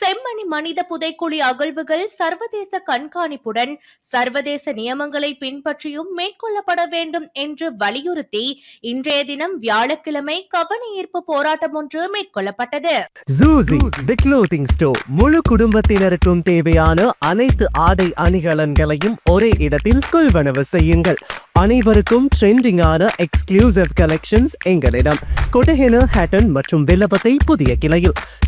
செம்மணி மனித புதைக்குழி அகழ்வுகள் சர்வதேச கண்காணிப்புடன் சர்வதேச நியமங்களை பின்பற்றியும் மேற்கொள்ளப்பட வேண்டும் என்று வலியுறுத்தி இன்றைய தினம் வியாழக்கிழமை கவன ஈர்ப்பு போராட்டம் ஒன்று மேற்கொள்ளப்பட்டது. முழு குடும்பத்தினருக்கும் தேவையான அனைத்து ஆடை அணிகலன்களையும் ஒரே இடத்தில் கொள்வனவு செய்யுங்கள். அனைவருக்கும் ட்ரெண்டிங்கான எக்ஸ்க்ளூசிவ் கலெக்ஷன்ஸ் எங்களிடம். கொட்டஹென ஹேட்டன் மற்றும் வில்லபத்தை புதிய கிளையில்.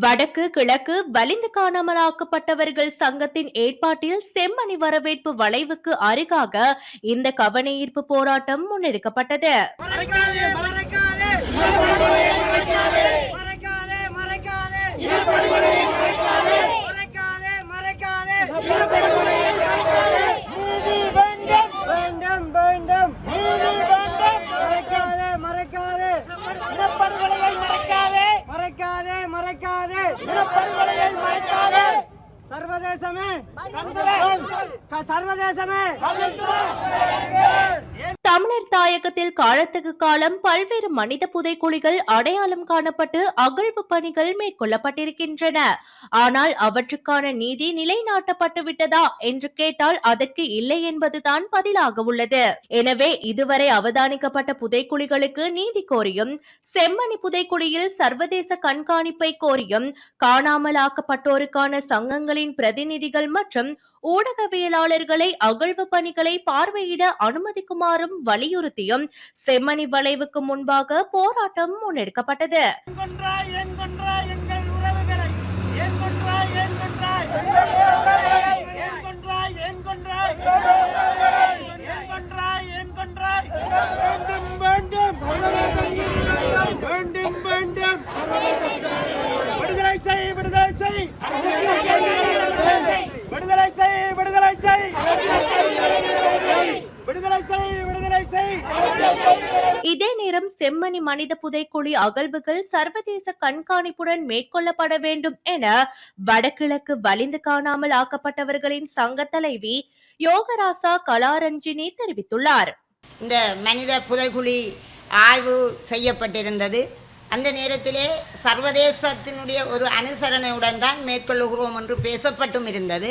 வடக்கு கிழக்கு வலிந்து காணாமலாக்கப்பட்டவர்கள் சங்கத்தின் ஏற்பாட்டில் செம்மணி வரவேற்பு வளைவுக்கு அருகாக இந்த கவனஈர்ப்பு போராட்டம் முன்னெடுக்கப்பட்டது. மறைக்காதே மறைக்காதே. மறைக்காதே மறைக்காதே. மறைக்காதே సర్వదేశమే! సర్వదేశమే! தமிழர் தாயகத்தில் காலத்துக்கு காலம் பல்வேறு மனித புதைக்குழிகள் அடையாளம் காணப்பட்டு அகழ்வு பணிகள் மேற்கொள்ளப்பட்டிருக்கின்றன. ஆனால் அவற்றுக்கான நீதி நிலைநாட்டப்பட்டு விட்டதா என்று கேட்டால் அதற்கு இல்லை என்பதுதான் பதிலாக உள்ளது. எனவே இதுவரை அவதானிக்கப்பட்ட புதைக்குழிகளுக்கு நீதி கோரியும் செம்மணி புதைக்குழியில் சர்வதேச கண்காணிப்பை கோரியும் காணாமலாக்கப்பட்டோருக்கான சங்கங்களின் பிரதிநிதிகள் மற்றும் ஊடகவியலாளர்களை அகழ்வு பணிகளை பார்வையிட அனுமதிக்குமாறும் வலியுறுத்தியும் செம்மணி வளைவுக்கு முன்பாக போராட்டம் முன்னெடுக்கப்பட்டது. வேண்டும் வேண்டும். வேண்டும் வேண்டும். விடுதலை செய் விடுதலை செய். விடுதலை செய் விடுதலை செய். விடுதலை செய் விடுதலை செய். இதே நேரம் செம்மணி மனித புதைக்குழி அகழ்வுகள் சர்வதேச கண்காணிப்புடன் மேற்கொள்ளப்பட வேண்டும் என வடகிழக்கு வலிந்து காணாமல் ஆக்கப்பட்டவர்களின் சங்க தலைவி யோகராசா கலாரஞ்சினி தெரிவித்துள்ளார். இந்த மனித புதைகுழி ஆய்வு செய்யப்பட்டிருந்தது. அந்த நேரத்திலே சர்வதேசத்தினுடைய ஒரு அனுசரணையுடன் தான் மேற்கொள்ளுகிறோம் என்று பேசப்பட்டும் இருந்தது.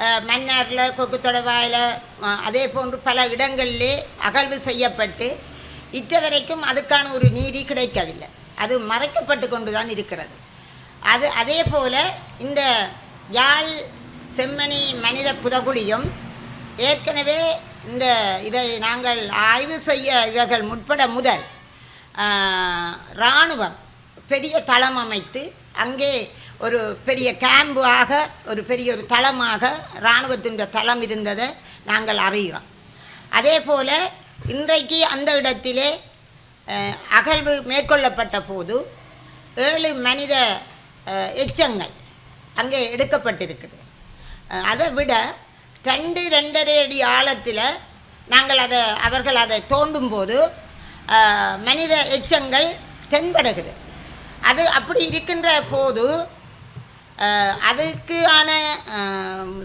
மன்னாரில் மன்னாரில் கொக்குத்தொடவாயில் அதே போன்று பல இடங்களிலே அகழ்வு செய்யப்பட்டு இற்ற வரைக்கும் அதுக்கான ஒரு நீதி கிடைக்கவில்லை. அது மறைக்கப்பட்டு கொண்டு தான் இருக்கிறது. அது அதே போல் இந்த யாழ் செம்மணி மனித புதகுழியும் ஏற்கனவே இந்த இதை நாங்கள் ஆய்வு செய்ய இவர்கள் முற்பட முதல் இராணுவம் பெரிய தளம் அமைத்து அங்கே ஒரு பெரிய கேம்பாக ஒரு பெரிய ஒரு தளமாக இராணுவத்தின் தளம் இருந்ததை நாங்கள் அறிகிறோம். அதே போல் இன்றைக்கு அந்த இடத்திலே அகழ்வு மேற்கொள்ளப்பட்ட போது ஏழு மனித எச்சங்கள் அங்கே எடுக்கப்பட்டிருக்குது. அதை விட ரெண்டு ரெண்டரை அடி ஆழத்தில் நாங்கள் அதை அவர்கள் அதை தோண்டும் போது மனித எச்சங்கள் தென்படுகிறது. அது அப்படி இருக்கின்ற போது அதுக்கான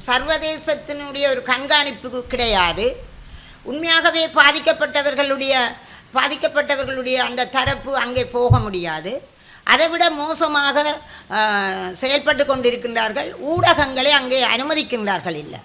சர்வதேசத்தினுடைய ஒரு கண்காணிப்பு கிடையாது. உண்மையாகவே பாதிக்கப்பட்டவர்களுடைய பாதிக்கப்பட்டவர்களுடைய அந்த தரப்பு அங்கே போக முடியாது. அதைவிட மோசமாக செயல்பட்டு கொண்டிருக்கின்றார்கள். ஊடகங்களை அங்கே அனுமதிக்கின்றார்கள் இல்லை.